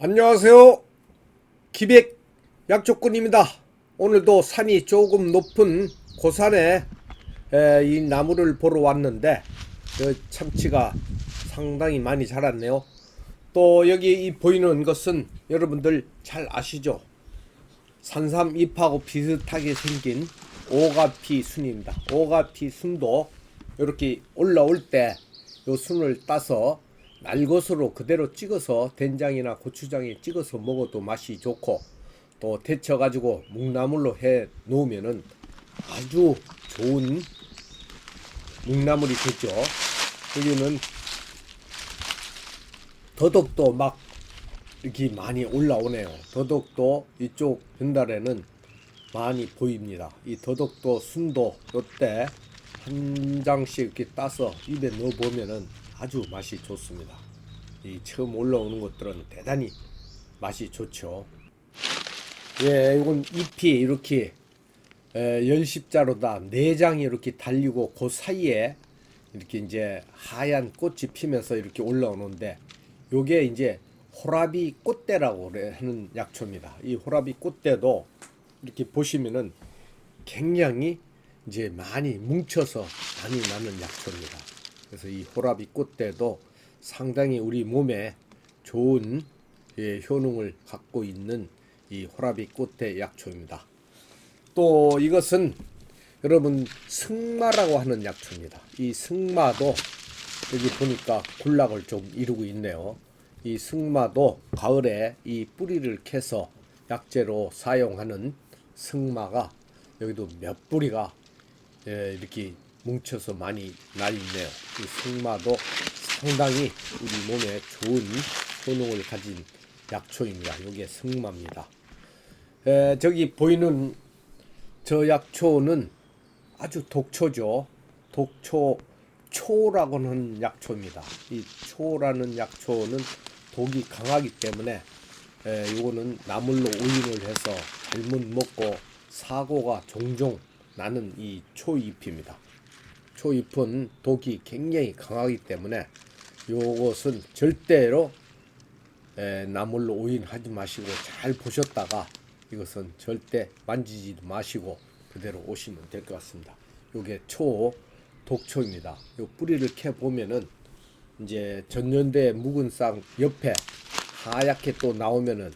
안녕하세요. 기백 약조꾼입니다. 오늘도 산이 조금 높은 고산에 에, 이 나무를 보러 왔는데 그 참치가 상당히 많이 자랐네요. 또 여기 이 보이는 것은 여러분들 잘 아시죠? 산삼 잎하고 비슷하게 생긴 오가피 순입니다. 오가피 순도 이렇게 올라올 때요 순을 따서 날것으로 그대로 찍어서 된장이나 고추장에 찍어서 먹어도 맛이 좋고 또 데쳐 가지고 묵나물로 해 놓으면은 아주 좋은 묵나물이 되죠. 여기는 더덕도 막 이렇게 많이 올라오네요. 더덕도 이쪽 변달에는 많이 보입니다. 이 더덕도 순도 요때 한 장씩 이렇게 따서 입에 넣어 보면은 아주 맛이 좋습니다. 이 처음 올라오는 것들은 대단히 맛이 좋죠. 예, 이건 잎이 이렇게 에, 열십자로다 네 장이 이렇게 달리고 그 사이에 이렇게 이제 하얀 꽃이 피면서 이렇게 올라오는데 요게 이제 호라비 꽃대라고 하는 약초입니다. 이 호라비 꽃대도 이렇게 보시면은 굉장히 이제 많이 뭉쳐서 많이 나는 약초입니다. 그래서 이 호라비 꽃대도 상당히 우리 몸에 좋은 예, 효능을 갖고 있는 이 호라비 꽃대 약초입니다. 또 이것은 여러분 승마라고 하는 약초입니다. 이 승마도 여기 보니까 군락을 좀 이루고 있네요. 이 승마도 가을에 이 뿌리를 캐서 약재로 사용하는 승마가 여기도 몇 뿌리가 예, 이렇게 뭉쳐서 많이 나 있네요. 이 승마도 상당히 우리 몸에 좋은 효능을 가진 약초입니다. 이게 승마입니다. 에, 저기 보이는 저 약초는 아주 독초죠. 독초 초라고 하는 약초입니다. 이 초라는 약초는 독이 강하기 때문에 에, 요거는 나물로 오인을 해서 잘못 먹고 사고가 종종 나는 이 초잎입니다. 초잎은 독이 굉장히 강하기 때문에 요것은 절대로 에, 나물로 오인하지 마시고 잘 보셨다가 이것은 절대 만지지도 마시고 그대로 오시면 될 것 같습니다. 요게 초 독초입니다. 요 뿌리를 캐 보면은 이제 전년대 묵은 싹 옆에 하얗게 또 나오면은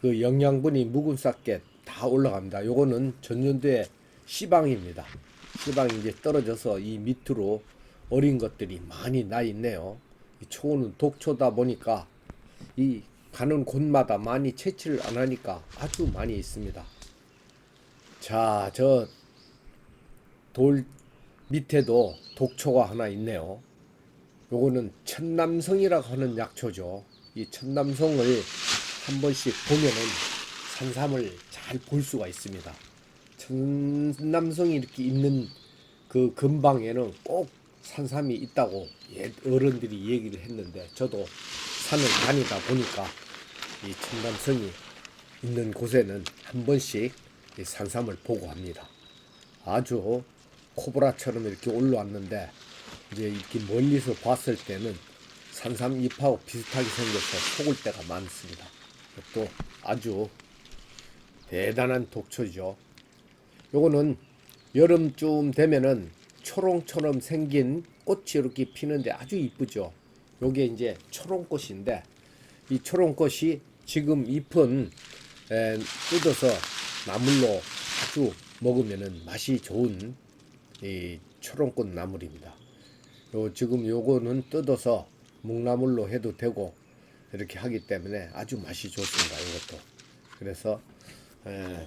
그 영양분이 묵은 싹게 다 올라갑니다. 요거는 전년대 시방입니다. 시방이 이제 떨어져서 이 밑으로 어린 것들이 많이 나 있네요. 이 초는 독초다 보니까 이 가는 곳마다 많이 채취를 안 하니까 아주 많이 있습니다. 자, 저 돌 밑에도 독초가 하나 있네요. 요거는 천남성이라고 하는 약초죠. 이 천남성을 한 번씩 보면은 산삼을 잘 볼 수가 있습니다. 천남성이 이렇게 있는 그 근방에는 꼭 산삼이 있다고 옛 어른들이 얘기를 했는데 저도 산을 다니다 보니까 이 천남성이 있는 곳에는 한 번씩 이 산삼을 보고 합니다. 아주 코브라처럼 이렇게 올라왔는데 이제 이렇게 멀리서 봤을 때는 산삼 잎하고 비슷하게 생겨서 속을 때가 많습니다. 또 아주 대단한 독초죠. 요거는 여름쯤 되면은 초롱처럼 생긴 꽃이 이렇게 피는데 아주 이쁘죠. 요게 이제 초롱꽃인데 이 초롱꽃이 지금 잎은 에, 뜯어서 나물로 아주 먹으면은 맛이 좋은 이 초롱꽃 나물입니다. 요 지금 요거는 뜯어서 묵나물로 해도 되고 이렇게 하기 때문에 아주 맛이 좋습니다. 이것도 그래서 에,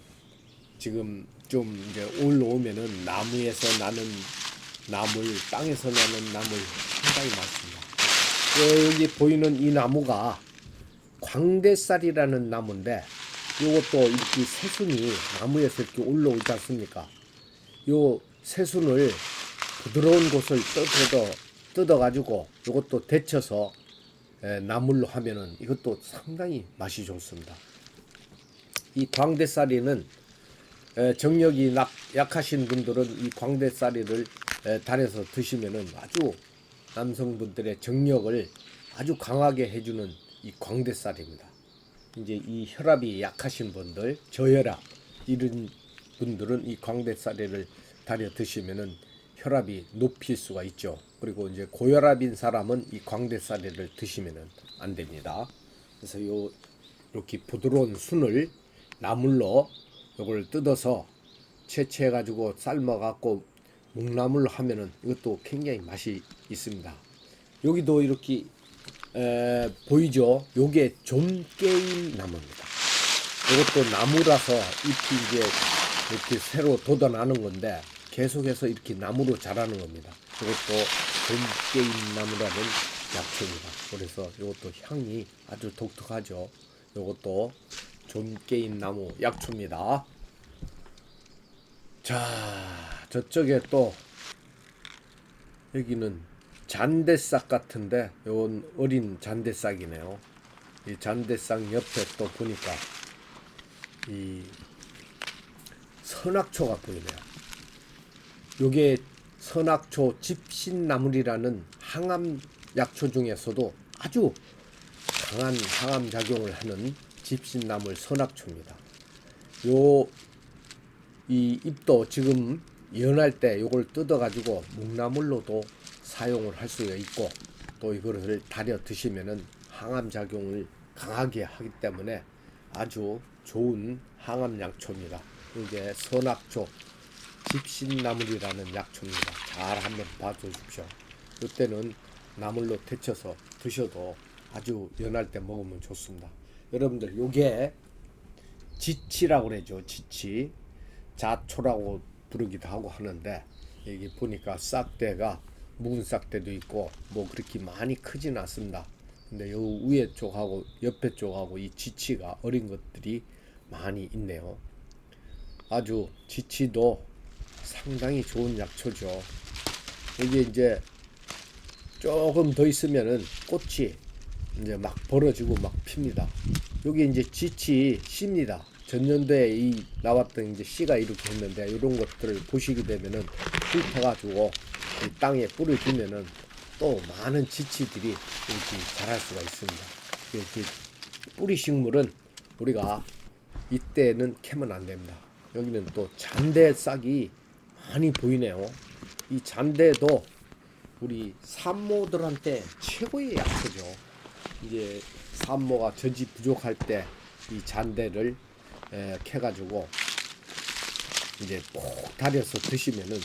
지금 좀 이제 올라오면은 나무에서 나는 나물 땅에서 나는 나물 상당히 많습니다. 요 여기 보이는 이 나무가 광대쌀이라는 나무인데 요것도 이렇게 새순이 나무에서 이렇게 올라오지 않습니까? 요 새순을 부드러운 곳을 뜯어 뜯어 가지고 요것도 데쳐서 에, 나물로 하면은 이것도 상당히 맛이 좋습니다. 이 광대쌀이는 에, 정력이 낙, 약하신 분들은 이 광대쌀이를 에, 달여서 드시면은 아주 남성분들의 정력을 아주 강하게 해주는 이 광대쌀입니다. 이제 이 혈압이 약하신 분들, 저혈압 이런 분들은 이 광대사리를 달여 드시면은 혈압이 높일 수가 있죠. 그리고 이제 고혈압인 사람은 이 광대사리를 드시면은 안 됩니다. 그래서 요 이렇게 부드러운 순을 나물로 요걸 뜯어서 채취해 가지고 삶아 갖고 묵나물로 하면은 이것도 굉장히 맛이 있습니다. 여기도 이렇게 에, 보이죠? 요게 좀깨인 나무입니다. 이것도 나무라서 잎이 이제 이렇게 새로 돋아나는 건데 계속해서 이렇게 나무로 자라는 겁니다. 이것도 좀깨인 나무라는 약초입니다. 그래서 이것도 향이 아주 독특하죠. 이것도 좀깨인 나무 약초입니다. 자, 저쪽에 또 여기는 잔대싹 같은데 요건 어린 잔대싹이네요. 이 잔대싹 옆에 또 보니까 이 선악초가 보이네요. 요게 선악초 집신나물이라는 항암 약초 중에서도 아주 강한 항암 작용을 하는 집신나물 선악초입니다. 요 이 잎도 지금 연할 때 요걸 뜯어 가지고 묵나물로도 사용을 할 수가 있고 또 이거를 달여 드시면은 항암 작용을 강하게 하기 때문에 아주 좋은 항암 약초입니다. 이게 선악초 집신나물이라는 약초입니다. 잘 한번 봐주십시오. 이때는 나물로 데쳐서 드셔도 아주 연할 때 먹으면 좋습니다. 여러분들 요게 지치라고 그러죠. 지치. 자초라고 부르기도 하고 하는데 여기 보니까 싹대가 묵은 싹대도 있고 뭐 그렇게 많이 크진 않습니다. 근데 요 위에 쪽하고 옆에 쪽하고 이 지치가 어린 것들이 많이 있네요. 아주 지치도 상당히 좋은 약초죠. 이게 이제 조금 더 있으면은 꽃이 이제 막 벌어지고 막 핍니다. 여기 이제 지치 씨입니다. 전년도에 이 나왔던 이제 씨가 이렇게 했는데 이런 것들을 보시게 되면은 훑어가지고 이 땅에 뿌려 주면은 또 많은 지치들이 이렇게 자랄 수가 있습니다. 이렇게 뿌리 식물은 우리가 이때는 캐면 안 됩니다. 여기는 또 잔대 싹이 많이 보이네요. 이 잔대도 우리 산모들한테 최고의 약초죠. 이제 산모가 저지 부족할 때 이 잔대를 에, 캐가지고 이제 꼭 달여서 드시면은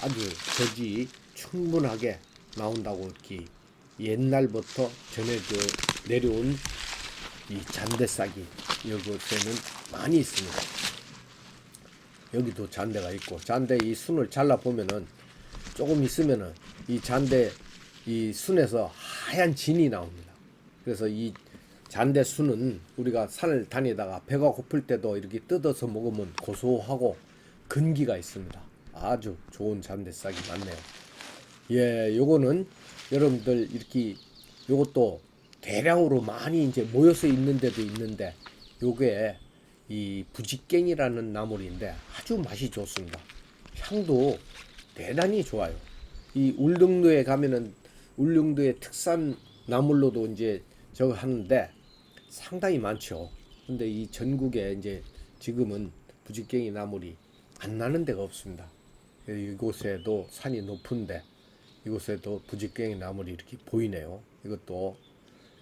아주 저지 충분하게 나온다고 이렇게 옛날부터 전해져 내려온 이 잔대싹이 이곳에는 많이 있습니다. 여기도 잔대가 있고 잔대 이 순을 잘라 보면은 조금 있으면은 이 잔대 이 순에서 하얀 진이 나옵니다. 그래서 이 잔대 순은 우리가 산을 다니다가 배가 고플 때도 이렇게 뜯어서 먹으면 고소하고 근기가 있습니다. 아주 좋은 잔대 싹이 많네요. 예, 요거는 여러분들 이렇게 요것도 대량으로 많이 이제 모여서 있는 데도 있는데 요게 이 부직갱이라는 나물인데 아주 맛이 좋습니다. 향도 대단히 좋아요. 이 울릉도에 가면은 울릉도의 특산 나물로도 이제 저거 하는데 상당히 많죠. 근데 이 전국에 이제 지금은 부직갱이 나물이 안 나는 데가 없습니다. 이곳에도 산이 높은데 이곳에도 부직갱이 나물이 이렇게 보이네요. 이것도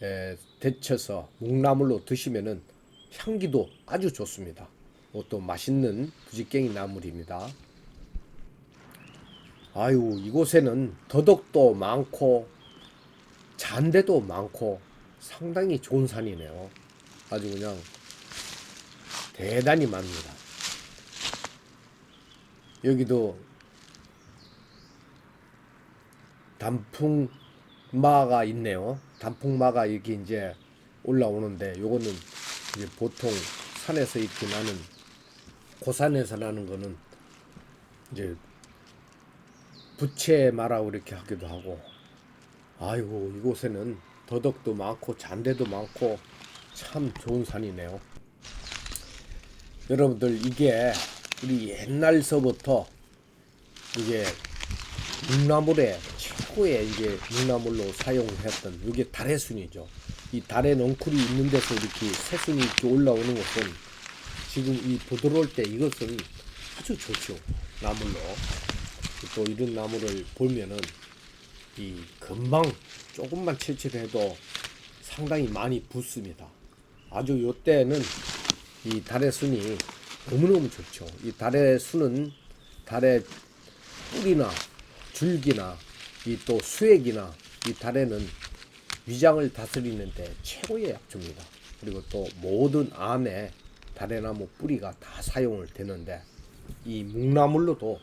에, 데쳐서 묵나물로 드시면은 향기도 아주 좋습니다. 또 맛있는 부직갱이 나물입니다. 아유 이곳에는 더덕도 많고 잔대도 많고 상당히 좋은 산이네요. 아주 그냥 대단히 많습니다. 여기도 단풍마가 있네요. 단풍마가 이렇게 이제 올라오는데 요거는 이제 보통 산에서 이렇게 나는 고산에서 나는 거는 이제 부채마라고 이렇게 하기도 하고 아이고 이곳에는 더덕도 많고 잔대도 많고 참 좋은 산이네요. 여러분들 이게 우리 옛날서부터 이게 묵나물의 최고의 이제 묵나물로 사용했던 이게 달해순이죠. 이 달에 넝쿨이 있는 데서 이렇게 새순이 이렇게 올라오는 것은 지금 이 부드러울 때 이것은 아주 좋죠. 나물로. 또 이런 나무를 보면은 이 금방 조금만 채취해도 상당히 많이 붙습니다. 아주 요때는 이 달의 순이 너무너무 좋죠. 이 달의 순은 달의 뿌리나 줄기나 이 또 수액이나 이 달에는 위장을 다스리는데 최고의 약초입니다. 그리고 또 모든 암에 달래나무 뿌리가 다 사용을 되는데 이 묵나물로도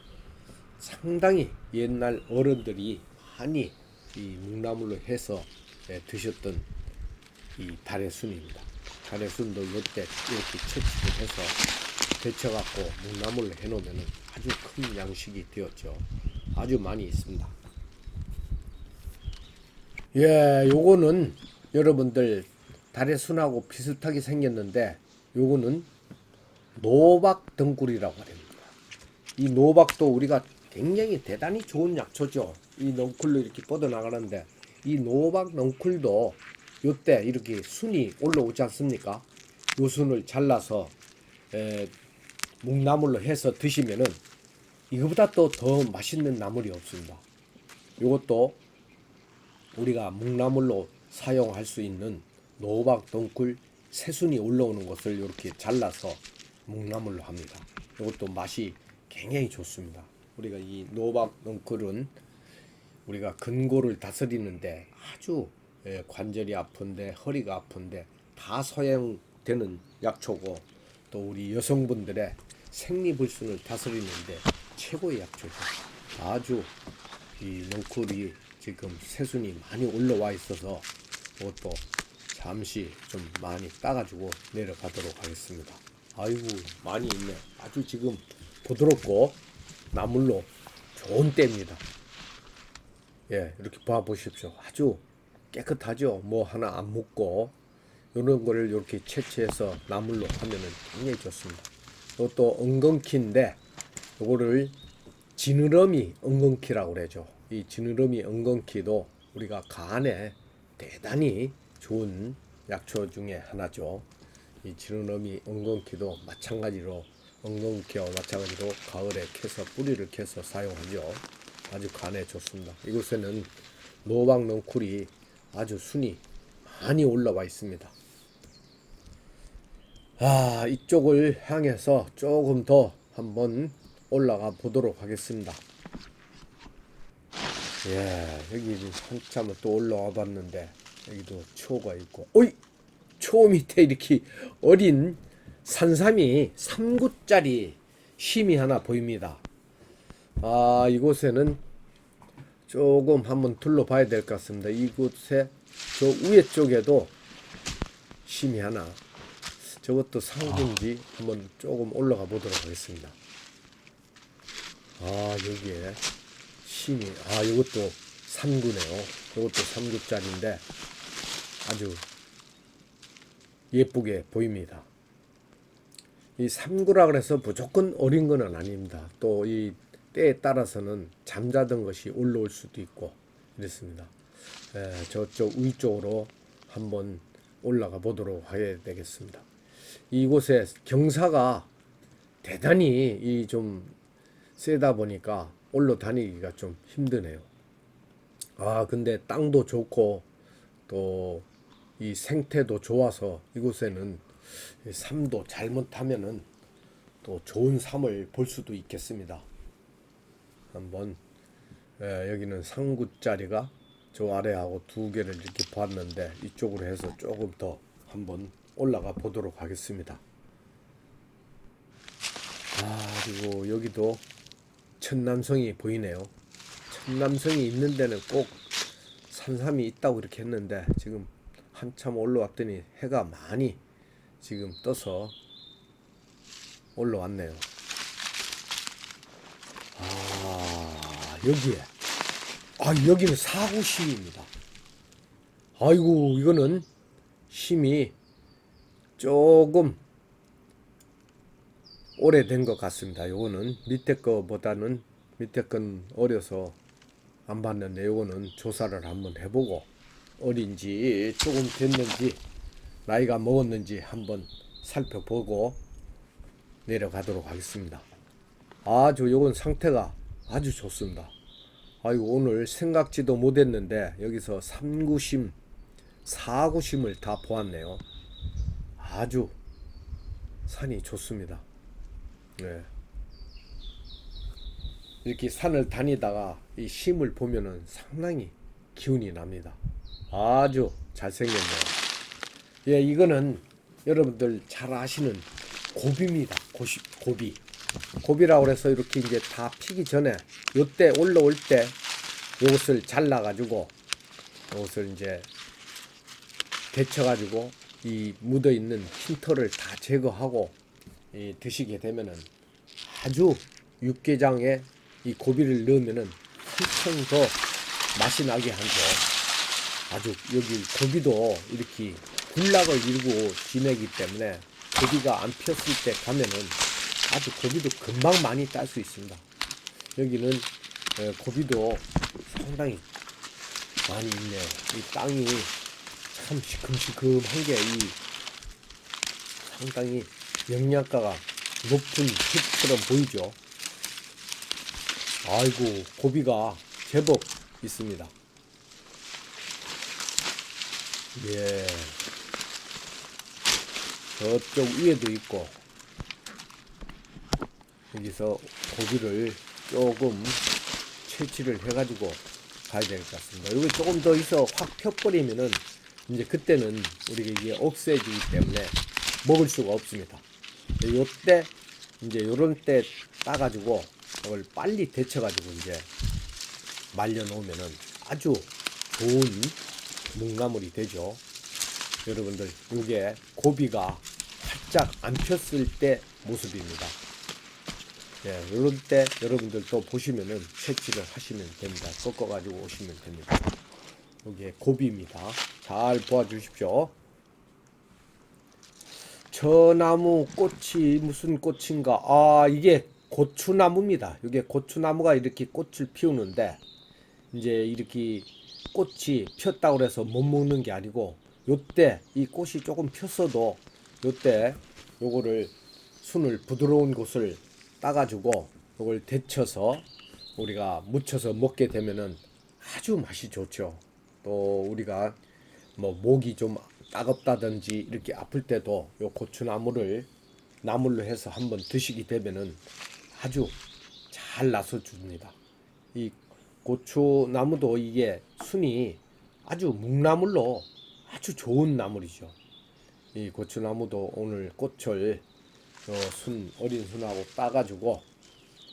상당히 옛날 어른들이 많이 이 묵나물로 해서 예, 드셨던 이 달의 순입니다. 달의 순도 이때 이렇게 채취를 해서 데쳐갖고 묵나물로 해놓으면 아주 큰 양식이 되었죠. 아주 많이 있습니다. 예, 요거는 여러분들 달의 순하고 비슷하게 생겼는데 요거는 노박 등굴이라고 합니다. 이 노박도 우리가 굉장히 대단히 좋은 약초죠. 이 넝쿨로 이렇게 뻗어 나가는데 이 노박 넝쿨도 요때 이렇게 순이 올라오지 않습니까? 요 순을 잘라서 에, 묵나물로 해서 드시면은 이거보다 또 더 맛있는 나물이 없습니다. 요것도 우리가 묵나물로 사용할 수 있는 노박 덩굴 새순이 올라오는 것을 이렇게 잘라서 묵나물로 합니다. 이것도 맛이 굉장히 좋습니다. 우리가 이 노박 덩굴은 우리가 근골을 다스리는데 아주 예, 관절이 아픈데 허리가 아픈데 다 사용되는 약초고 또 우리 여성분들의 생리불순을 다스리는데 최고의 약초죠. 아주 이 넝쿨이 지금 새순이 많이 올라와 있어서 그것도 잠시 좀 많이 따가지고 내려가도록 하겠습니다. 아이고 많이 있네. 아주 지금 부드럽고 나물로 좋은 때입니다. 예, 이렇게 봐 보십시오. 아주 깨끗하죠. 뭐 하나 안 묻고 이런 거를 이렇게 채취해서 나물로 하면은 굉장히 좋습니다. 이것도 엉겅키인데 요거를 지느러미 엉겅키라고 그러죠. 이 지느러미 엉겅키도 우리가 간에 대단히 좋은 약초 중에 하나죠. 이 지느러미 엉겅키도 마찬가지로 엉겅키와 마찬가지로 가을에 캐서 뿌리를 캐서 사용하죠. 아주 간에 좋습니다. 이곳에는 노박 넝쿨이 아주 순이 많이 올라와 있습니다. 아, 이쪽을 향해서 조금 더 한번 올라가 보도록 하겠습니다. 예, 여기 한참을 또 올라와 봤는데 여기도 초가 있고, 어이, 초 밑에 이렇게 어린 산삼이 3구짜리 심이 하나 보입니다. 아, 이곳에는 조금 한번 둘러봐야 될 것 같습니다. 이곳에 저 위에 쪽에도 심이 하나 저것도 상인지 한번 조금 올라가 보도록 하겠습니다. 아 여기에 심이 아 이것도 3구네요. 이것도 3구짜리인데 아주 예쁘게 보입니다. 이 3구라 그래서 무조건 어린 거는 아닙니다. 또 이 때에 따라서는 잠자던 것이 올라올 수도 있고 이렇습니다. 에, 저쪽 위쪽으로 한번 올라가 보도록 해야 되겠습니다. 이곳에 경사가 대단히 이 좀 세다 보니까 올라 다니기가 좀 힘드네요. 아 근데 땅도 좋고 또 이 생태도 좋아서 이곳에는 이 삶도 잘못하면은 또 좋은 삶을 볼 수도 있겠습니다. 한번 에, 여기는 상구짜리가 저 아래하고 두 개를 이렇게 봤는데 이쪽으로 해서 조금 더 한번 올라가 보도록 하겠습니다. 아 그리고 여기도 천남성이 보이네요. 천남성이 있는 데는 꼭 산삼이 있다고 이렇게 했는데 지금 한참 올라왔더니 해가 많이 지금 떠서 올라왔네요. 아 여기에 아 여기는 사구심입니다. 아이고 이거는 심이 조금 오래된 것 같습니다. 요거는 밑에 거보다는 밑에 건 어려서 안 봤는데 요거는 조사를 한번 해보고 어린지 조금 됐는지 나이가 먹었는지 한번 살펴보고 내려가도록 하겠습니다. 아주 요건 상태가 아주 좋습니다. 아이고 오늘 생각지도 못했는데 여기서 3구심, 4구심을 다 보았네요. 아주 산이 좋습니다. 네. 이렇게 산을 다니다가 이 심을 보면은 상당히 기운이 납니다. 아주 잘생겼네요. 예, 이거는 여러분들 잘 아시는 고비입니다. 고시, 고비. 고비라고 해서 이렇게 이제 다 피기 전에 요때 올라올 때 요것을 잘라 가지고 요것을 이제 데쳐 가지고 이 묻어 있는 흰털을 다 제거하고 이 드시게 되면은 아주 육개장에 이 고비를 넣으면은 한층 더 맛이 나게 하죠. 아주 여기 고비도 이렇게 군락을 이루고 지내기 때문에 고비가 안 폈을 때 가면은 아주 고비도 금방 많이 딸 수 있습니다. 여기는 에, 고비도 상당히 많이 있네요. 이 땅이 참 시큼시큼한 게 이 상당히 영양가가 높은 흙처럼 보이죠. 아이고 고비가 제법 있습니다. 예. 저쪽 위에도 있고 여기서 고기를 조금 채취를 해가지고 가야 될 것 같습니다. 여기 조금 더 있어 확 펴버리면은 이제 그때는 우리가 이게 억세지기 때문에 먹을 수가 없습니다. 요때 이제 요런 때 따가지고 이걸 빨리 데쳐가지고 이제 말려 놓으면은 아주 좋은 묵나물이 되죠. 여러분들 이게 고비가 활짝 안 폈을 때 모습입니다. 예, 이런 때 여러분들 또 보시면은 채취를 하시면 됩니다. 꺾어 가지고 오시면 됩니다. 이게 고비입니다. 잘 보아 주십시오. 저 나무 꽃이 무슨 꽃인가? 아, 이게 고추나무입니다. 이게 고추나무가 이렇게 꽃을 피우는데 이제 이렇게 꽃이 폈다고 해서 못 먹는 게 아니고 요때 이 꽃이 조금 폈어도 요때 요거를 순을 부드러운 곳을 따가지고 요걸 데쳐서 우리가 무쳐서 먹게 되면은 아주 맛이 좋죠. 또 우리가 뭐 목이 좀 따갑다든지 이렇게 아플 때도 요 고추나무를 나물로 해서 한번 드시게 되면은 아주 잘 나서 줍니다. 이 고추나무도 이게 순이 아주 묵나물로 아주 좋은 나물이죠. 이 고추나무도 오늘 꽃을 어, 순 어린 순하고 따가지고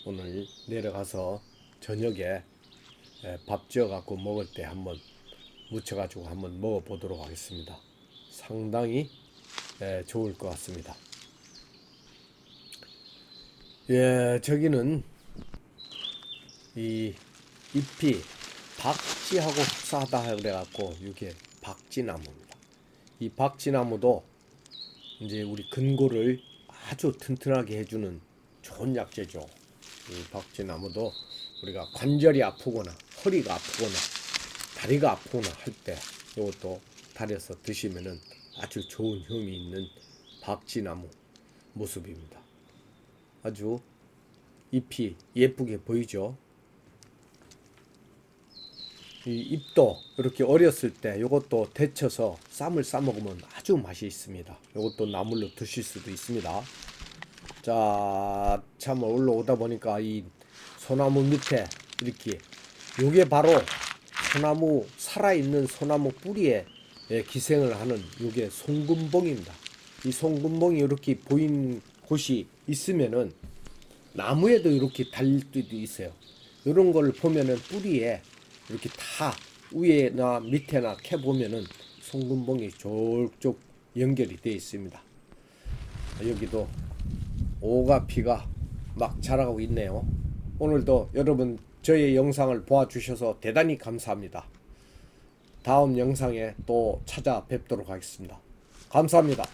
오늘 내려가서 저녁에 에, 밥 지어 갖고 먹을 때 한번 무쳐 가지고 한번 먹어 보도록 하겠습니다. 상당히 에, 좋을 것 같습니다. 예, 저기는 이 잎이 박쥐하고 흡사하다 그래 갖고 이게 박쥐나무입니다. 이 박쥐나무도 이제 우리 근골을 아주 튼튼하게 해주는 좋은 약재죠. 이 박쥐나무도 우리가 관절이 아프거나 허리가 아프거나 다리가 아프거나 할 때 이것도 달여서 드시면은 아주 좋은 효험이 있는 박쥐나무 모습입니다. 아주 잎이 예쁘게 보이죠. 이 잎도 이렇게 어렸을 때 이것도 데쳐서 쌈을 싸 먹으면 아주 맛이 있습니다. 이것도 나물로 드실 수도 있습니다. 자, 참 올라오다 보니까 이 소나무 밑에 이렇게 요게 바로 소나무 살아있는 소나무 뿌리에 예, 기생을 하는 요게 송금봉입니다. 이 송금봉이 이렇게 보인 곳이 있으면은 나무에도 이렇게 달릴 때도 있어요. 이런 걸 보면은 뿌리에 이렇게 다 위에나 밑에나 캐 보면은 송금봉이 쫄쭉 연결이 되어 있습니다. 여기도 오가 피가 막 자라고 있네요. 오늘도 여러분 저의 영상을 보아주셔서 대단히 감사합니다. 다음 영상에 또 찾아뵙도록 하겠습니다. 감사합니다.